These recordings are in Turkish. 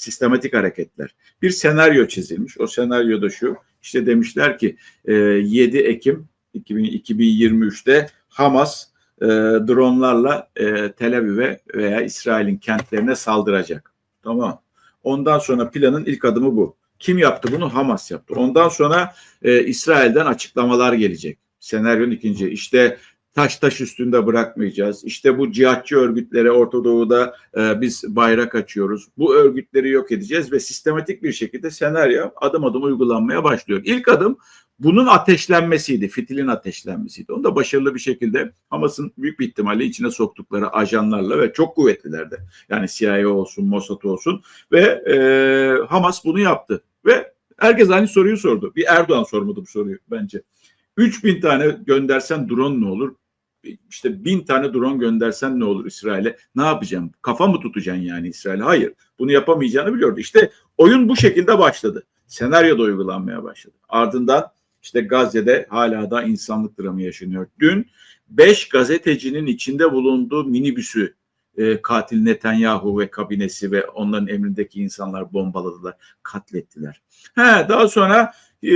sistematik hareketler. Bir senaryo çizilmiş. O senaryoda şu. İşte demişler ki e, 7 Ekim 2000, 2023'te Hamas e, dronlarla e, Tel Aviv'e veya İsrail'in kentlerine saldıracak. Tamam. Ondan sonra planın ilk adımı bu. Kim yaptı bunu? Hamas yaptı. Ondan sonra e, İsrail'den açıklamalar gelecek. Senaryonun ikinci. İşte taş taş üstünde bırakmayacağız. İşte bu cihatçı örgütlere Orta Doğu'da e, biz bayrak açıyoruz. Bu örgütleri yok edeceğiz ve sistematik bir şekilde senaryo adım adım uygulanmaya başlıyor. İlk adım bunun ateşlenmesiydi, fitilin ateşlenmesiydi. Onu da başarılı bir şekilde Hamas'ın büyük bir ihtimalle içine soktukları ajanlarla ve çok kuvvetlilerdi. Yani CIA olsun, Mossad olsun ve e, Hamas bunu yaptı. Ve herkes aynı soruyu sordu. Bir Erdoğan sormadı bu soruyu bence. 3000 tane göndersen drone ne olur? İşte bin tane drone göndersen ne olur İsrail'e? Ne yapacağım? Kafa mı tutacaksın yani İsrail'e? Hayır. Bunu yapamayacağını biliyordu. İşte oyun bu şekilde başladı. Senaryo da uygulanmaya başladı. Ardından işte Gazze'de hala da insanlık dramı yaşanıyor. Dün 5 gazetecinin içinde bulunduğu minibüsü e, katil Netanyahu ve kabinesi ve onların emrindeki insanlar bombaladılar, katlettiler. He, daha sonra e,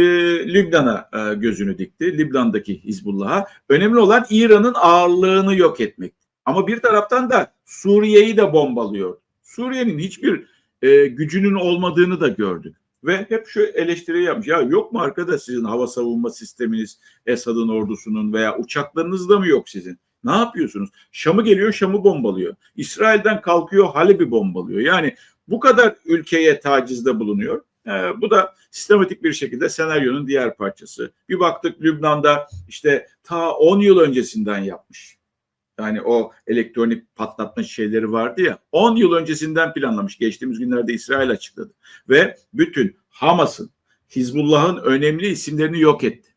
Lübnan'a e, gözünü dikti. Lübnan'daki Hizbullah'a. Önemli olan İran'ın ağırlığını yok etmek. Ama bir taraftan da Suriye'yi de bombalıyor. Suriye'nin hiçbir e, gücünün olmadığını da gördük. Ve hep şu eleştiri yapmış. Ya yok mu arkadaş sizin hava savunma sisteminiz, Esad'ın ordusunun veya uçaklarınız da mı yok sizin? Ne yapıyorsunuz? Şam'ı geliyor, Şam'ı bombalıyor. İsrail'den kalkıyor, Halep'i bombalıyor. Yani bu kadar ülkeye tacizde bulunuyor. Ee, bu da sistematik bir şekilde senaryonun diğer parçası. Bir baktık Lübnan'da işte ta 10 yıl öncesinden yapmış. Yani o elektronik patlatma şeyleri vardı ya 10 yıl öncesinden planlamış. Geçtiğimiz günlerde İsrail açıkladı. Ve bütün Hamas'ın, Hizbullah'ın önemli isimlerini yok etti.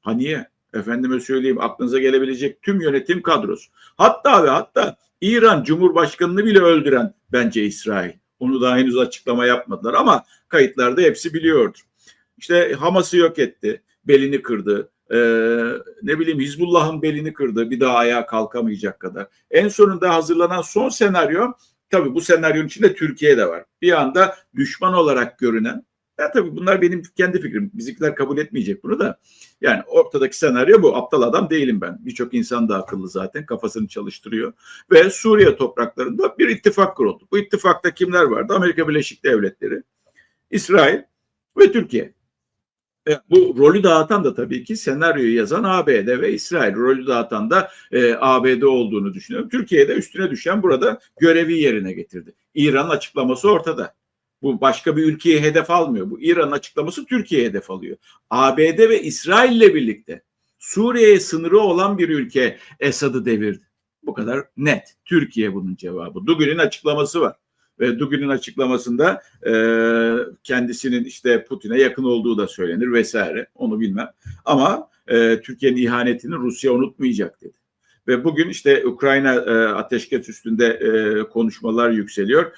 Ha niye? Efendime söyleyeyim aklınıza gelebilecek tüm yönetim kadrosu. Hatta ve hatta İran Cumhurbaşkanı'nı bile öldüren bence İsrail. Onu daha henüz açıklama yapmadılar ama kayıtlarda hepsi biliyordur. İşte Hamas'ı yok etti, belini kırdı, ee, ne bileyim Hizbullah'ın belini kırdı, bir daha ayağa kalkamayacak kadar. En sonunda hazırlanan son senaryo, tabii bu senaryonun içinde Türkiye de var. Bir anda düşman olarak görünen, ya tabii bunlar benim kendi fikrim, bizimkiler kabul etmeyecek bunu da. Yani ortadaki senaryo bu, aptal adam değilim ben. Birçok insan da akıllı zaten, kafasını çalıştırıyor. Ve Suriye topraklarında bir ittifak kuruldu. Bu ittifakta kimler vardı? Amerika Birleşik Devletleri, İsrail ve Türkiye. E, bu rolü dağıtan da tabii ki senaryoyu yazan ABD ve İsrail. Rolü dağıtan da e, ABD olduğunu düşünüyorum. Türkiye'de üstüne düşen burada görevi yerine getirdi. İran'ın açıklaması ortada. Bu başka bir ülkeye hedef almıyor. Bu İran'ın açıklaması Türkiye'ye hedef alıyor. ABD ve İsrail ile birlikte Suriye'ye sınırı olan bir ülke Esad'ı devirdi. Bu kadar net. Türkiye bunun cevabı. Dugün'ün açıklaması var ve Dugin'in açıklamasında e, kendisinin işte Putin'e yakın olduğu da söylenir vesaire onu bilmem ama e, Türkiye'nin ihanetini Rusya unutmayacak dedi. Ve bugün işte Ukrayna e, ateşkes üstünde e, konuşmalar yükseliyor.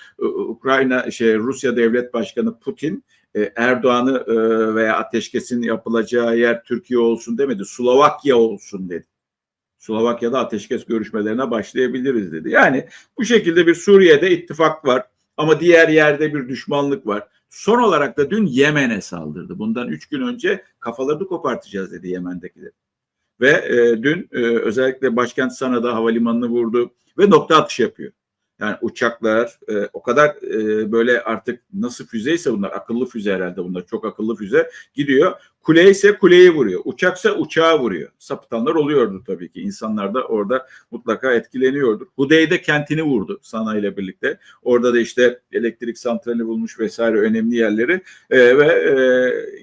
Ukrayna şey Rusya Devlet Başkanı Putin e, Erdoğan'ı e, veya ateşkesin yapılacağı yer Türkiye olsun demedi. Slovakya olsun dedi. Slovakya'da ateşkes görüşmelerine başlayabiliriz dedi. Yani bu şekilde bir Suriye'de ittifak var ama diğer yerde bir düşmanlık var. Son olarak da dün Yemen'e saldırdı. Bundan üç gün önce kafalarını kopartacağız dedi Yemen'dekiler. Ve e, dün e, özellikle başkent Sana'da havalimanını vurdu ve nokta atışı yapıyor. Yani uçaklar e, o kadar e, böyle artık nasıl füzeyse bunlar akıllı füze herhalde bunlar çok akıllı füze gidiyor. Kule ise kuleyi vuruyor. Uçaksa uçağı vuruyor. Sapıtanlar oluyordu tabii ki. İnsanlar da orada mutlaka etkileniyordu. Hudeyde kentini vurdu Sana ile birlikte. Orada da işte elektrik santrali bulmuş vesaire önemli yerleri e, ve e,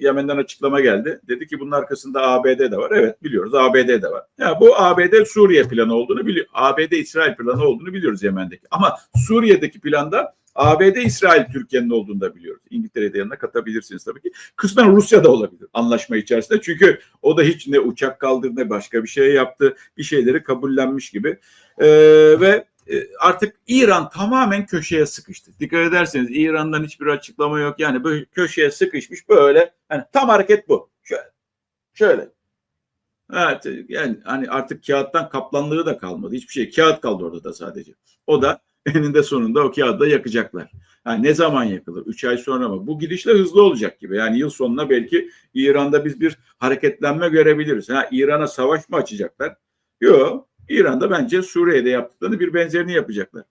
Yemen'den açıklama geldi. Dedi ki bunun arkasında ABD de var. Evet biliyoruz ABD de var. Ya bu ABD Suriye planı olduğunu biliyor. ABD İsrail planı olduğunu biliyoruz Yemen'deki. Ama Suriye'deki planda ABD, İsrail, Türkiye'nin olduğunu da biliyoruz. İngiltere'de yanına katabilirsiniz tabii ki. Kısmen Rusya da olabilir anlaşma içerisinde. Çünkü o da hiç ne uçak kaldırdı ne başka bir şey yaptı. Bir şeyleri kabullenmiş gibi. Ee, ve e, artık İran tamamen köşeye sıkıştı. Dikkat ederseniz İran'dan hiçbir açıklama yok. Yani böyle köşeye sıkışmış böyle. Hani tam hareket bu. Şöyle. Şöyle. Evet yani hani artık kağıttan kaplanlığı da kalmadı. Hiçbir şey. Kağıt kaldı orada da sadece. O da eninde sonunda o kağıdı da yakacaklar. Ha, ne zaman yakılır? 3 ay sonra mı? Bu gidişle hızlı olacak gibi. Yani yıl sonuna belki İran'da biz bir hareketlenme görebiliriz. Ha, İran'a savaş mı açacaklar? Yok. İran'da bence Suriye'de yaptıklarını bir benzerini yapacaklar.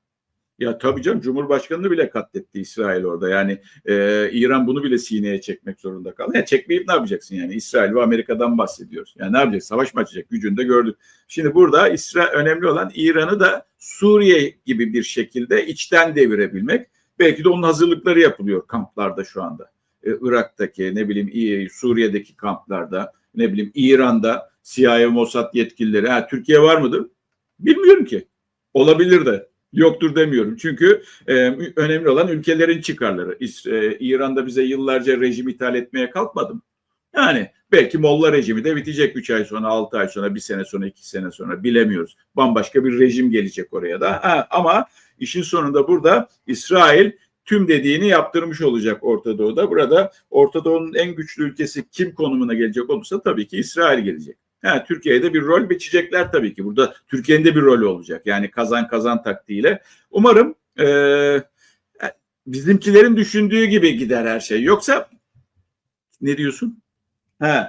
Ya tabii canım Cumhurbaşkanını bile katletti İsrail orada. Yani e, İran bunu bile sineye çekmek zorunda kaldı. Ya çekmeyip ne yapacaksın yani? İsrail ve Amerika'dan bahsediyoruz. Yani ne yapacak? Savaş mı açacak? Gücünü de gördük. Şimdi burada İsrail önemli olan İran'ı da Suriye gibi bir şekilde içten devirebilmek. Belki de onun hazırlıkları yapılıyor kamplarda şu anda. Ee, Irak'taki ne bileyim Suriye'deki kamplarda ne bileyim İran'da CIA Mossad yetkilileri. Ha, Türkiye var mıdır? Bilmiyorum ki. Olabilir de. Yoktur demiyorum. Çünkü e, önemli olan ülkelerin çıkarları. İs- e, İran'da bize yıllarca rejim ithal etmeye kalkmadım. Yani belki Molla rejimi de bitecek 3 ay sonra, 6 ay sonra, 1 sene sonra, 2 sene sonra bilemiyoruz. Bambaşka bir rejim gelecek oraya da. Ha, ama işin sonunda burada İsrail tüm dediğini yaptırmış olacak Orta Doğu'da. Burada Orta Doğu'nun en güçlü ülkesi kim konumuna gelecek olursa tabii ki İsrail gelecek. Ha, Türkiye'de bir rol biçecekler tabii ki. Burada Türkiye'nin de bir rolü olacak. Yani kazan kazan taktiğiyle. Umarım eee, bizimkilerin düşündüğü gibi gider her şey. Yoksa ne diyorsun? He.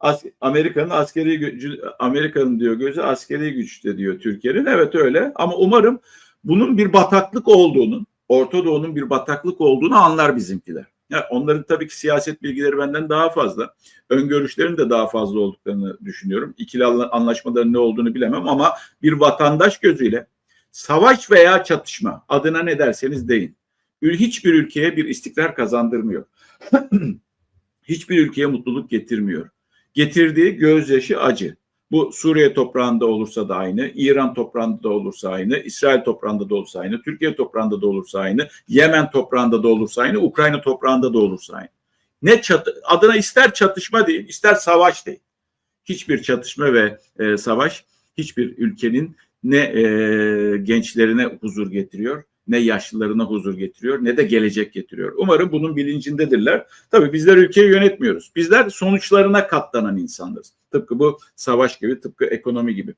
As- Amerika'nın askeri gücü, Amerika'nın diyor gözü askeri güçte diyor Türkiye'nin. Evet öyle. Ama umarım bunun bir bataklık olduğunu, Orta Doğu'nun bir bataklık olduğunu anlar bizimkiler. Ya onların tabii ki siyaset bilgileri benden daha fazla. Öngörüşlerin de daha fazla olduklarını düşünüyorum. İkili anla- anlaşmaların ne olduğunu bilemem ama bir vatandaş gözüyle savaş veya çatışma adına ne derseniz deyin. Hiçbir ülkeye bir istikrar kazandırmıyor. Hiçbir ülkeye mutluluk getirmiyor. Getirdiği gözyaşı acı. Bu Suriye toprağında olursa da aynı, İran toprağında da olursa aynı, İsrail toprağında da olursa aynı, Türkiye toprağında da olursa aynı, Yemen toprağında da olursa aynı, Ukrayna toprağında da olursa aynı. Ne çatı, adına ister çatışma değil, ister savaş değil. Hiçbir çatışma ve e, savaş hiçbir ülkenin ne e, gençlerine huzur getiriyor, ne yaşlılarına huzur getiriyor, ne de gelecek getiriyor. Umarım bunun bilincindedirler. Tabii bizler ülkeyi yönetmiyoruz. Bizler sonuçlarına katlanan insanlarız. Tıpkı bu savaş gibi, tıpkı ekonomi gibi.